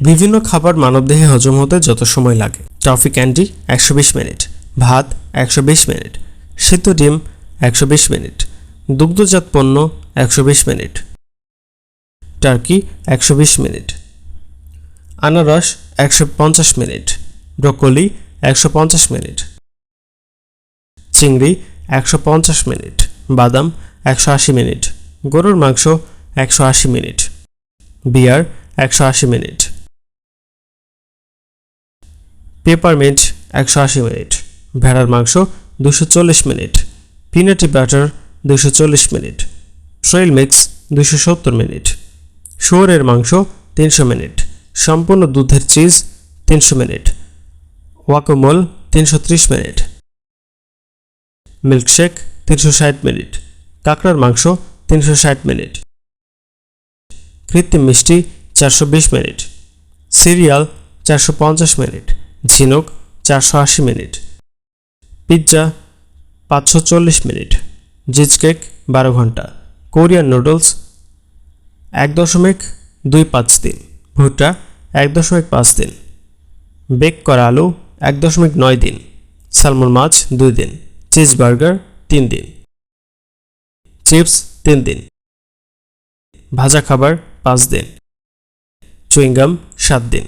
বিভিন্ন খাবার মানবদেহে হজম হতে যত সময় লাগে। টফি ক্যান্ডি, একশো বিশ মিনিট। ভাত, একশো বিশ মিনিট। সিদ্ধ ডিম, একশো বিশ মিনিট। দুগ্ধজাত পণ্য, একশো বিশ মিনিট। টার্কি, একশো বিশ মিনিট। আনারস, একশো পঞ্চাশ মিনিট। ব্রকোলি, একশো মিনিট। চিংড়ি, একশো পঞ্চাশ মিনিট। বাদাম, একশো আশি মিনিট। গরুর মাংস, একশো আশি মিনিট। বিয়ার, একশো আশি মিনিট। পেপারমিন্ট একশো আশি মিনিট, ভেড়ার মাংস দুশো চল্লিশ মিনিট পিনাটি বাটার দুশো চল্লিশ মিনিট ট্রেল মিক্স দুশো সত্তর মিনিট, শুয়োরের মাংস তিনশো মিনিট, সম্পূর্ণ দুধের চিজ তিনশো মিনিট ওয়াকোমল তিনশো ত্রিশ মিনিট মিল্কশেক তিনশো ষাট মিনিট, কাঁকড়ার মাংস তিনশো ষাট মিনিট, কৃত্রিম মিষ্টি চারশো বিশ মিনিট সিরিয়াল চারশো পঞ্চাশ মিনিট ঝিনুক, চারশো আশি মিনিট। পিৎজা, পাঁচশো চল্লিশ মিনিট। জিজ কেক, বারো ঘণ্টা। কোরিয়ান নুডলস, এক দশমিক দুই পাঁচ দিন। ভুট্টা, এক দশমিক পাঁচ দিন। বেক করা আলু, এক দশমিক নয় দিন। সালমন মাছ, দুই দিন। চিজ বার্গার, তিন দিন। চিপস, তিন দিন। ভাজা খাবার, পাঁচ দিন। চুইংগাম, সাত দিন।